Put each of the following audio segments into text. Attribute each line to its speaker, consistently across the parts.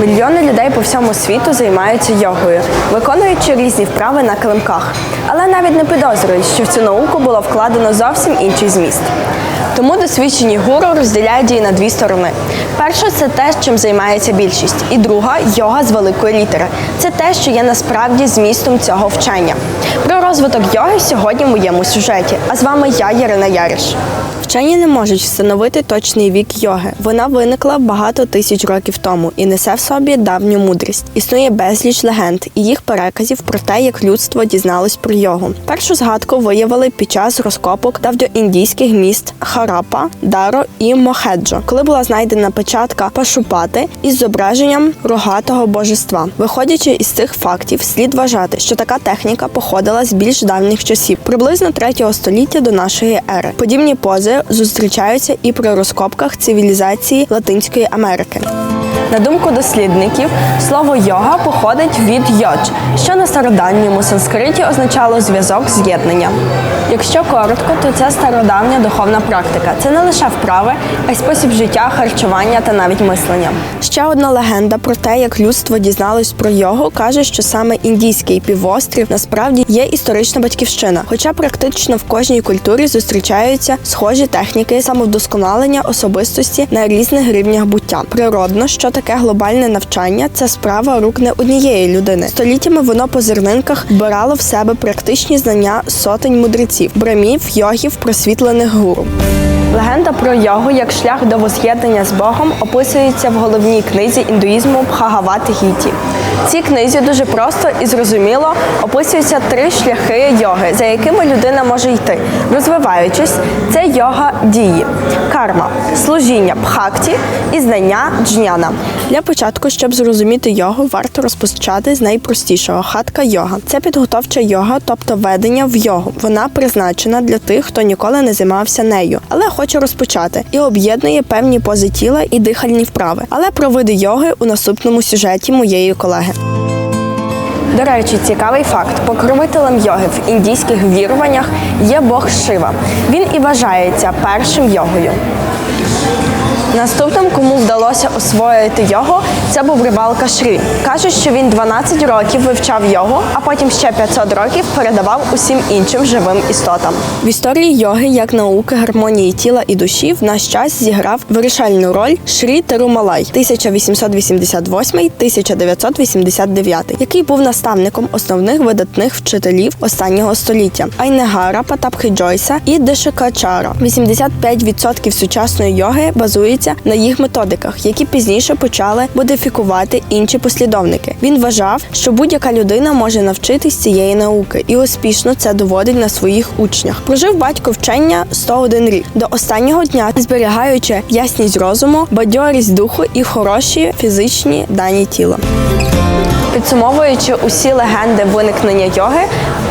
Speaker 1: Мільйони людей по всьому світу займаються йогою, виконуючи різні вправи на килимках, але навіть не підозрюють, що в цю науку було вкладено зовсім інший зміст. Тому досвідчені гуру розділяють її на дві сторони. Перша це те, чим займається більшість, і друга йога з великої літери. Це те, що є насправді змістом цього вчення. Про розвиток йоги сьогодні в моєму сюжеті. А з вами я, Ярина Яриш. Вчені не можуть встановити точний вік йоги. Вона виникла багато тисяч років тому і несе в собі давню мудрість. Існує безліч легенд і їх переказів про те, як людство дізналось про йогу. Першу згадку виявили під час розкопок давньоіндійських міст Харапа, Даро і Мохеджо, коли була знайдена печатка Пашупати із зображенням рогатого божества. Виходячи із цих фактів, слід вважати, що така техніка походила з більш давніх часів, приблизно 3 століття до нашої ери. Подібні пози зустрічаються і при розкопках цивілізації Латинської Америки. На думку дослідників, слово йога походить від йодж, що на стародавньому санскриті означало зв'язок з'єднання. Якщо коротко, то це стародавня духовна практика. Це не лише вправи, а й спосіб життя, харчування та навіть мислення. Ще одна легенда про те, як людство дізналось про йогу, каже, що саме індійський півострів насправді є історична батьківщина, хоча практично в кожній культурі зустрічаються схожі техніки самовдосконалення особистості на різних рівнях буття. Природно, що таке глобальне навчання це справа рук не однієї людини. Століттями воно по зернинках вбирало в себе практичні знання сотень мудреців, брамів, йогів, просвітлених гуру. Легенда про йогу як шлях до воз'єднання з Богом описується в головній книзі індуїзму Бхагавати Гіті. В цій книзі дуже просто і зрозуміло описуються три шляхи йоги, за якими людина може йти, розвиваючись. Це йога дії, карма, служіння бхакті і знання джняна. Для початку, щоб зрозуміти йогу, варто розпочати з найпростішого хатка йога. Це підготовча йога, тобто ведення в йогу. Вона призначена для тих, хто ніколи не займався нею, але хоче розпочати і об'єднує певні пози тіла і дихальні вправи. Але про види йоги у наступному сюжеті моєї колеги. До речі, цікавий факт: покровителем йоги в індійських віруваннях є Бог Шива. Він і вважається першим йогою. Наступним, кому вдалося освоїти його, це був рибалка Шрі. Кажуть, що він 12 років вивчав його, а потім ще 500 років передавав усім іншим живим істотам. В історії йоги як науки гармонії тіла і душі в наш час зіграв вирішальну роль Шрі Терумалай 1888-1989, який був наставником основних видатних вчителів останнього століття Айнегара, Патапхи Джойса і Дешикачара. 85% сучасної йоги базується на їх методиках, які пізніше почали модифікувати інші послідовники. Він вважав, що будь-яка людина може навчитись цієї науки і успішно це доводить на своїх учнях. Прожив батько вчення 101 рік до останнього дня, зберігаючи ясність розуму, бадьорість духу і хороші фізичні дані тіла. Підсумовуючи усі легенди виникнення йоги,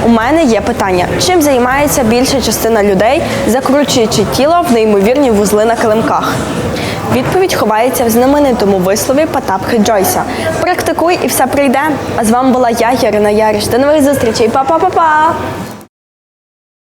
Speaker 1: у мене є питання: чим займається більша частина людей, закручуючи тіло в неймовірні вузли на килимках? Відповідь ховається в знаменитому вислові Потапхи Джойса. Практикуй і все прийде. А з вами була я, Ярина Яриш. До нових зустрічей. Па-па-па-па!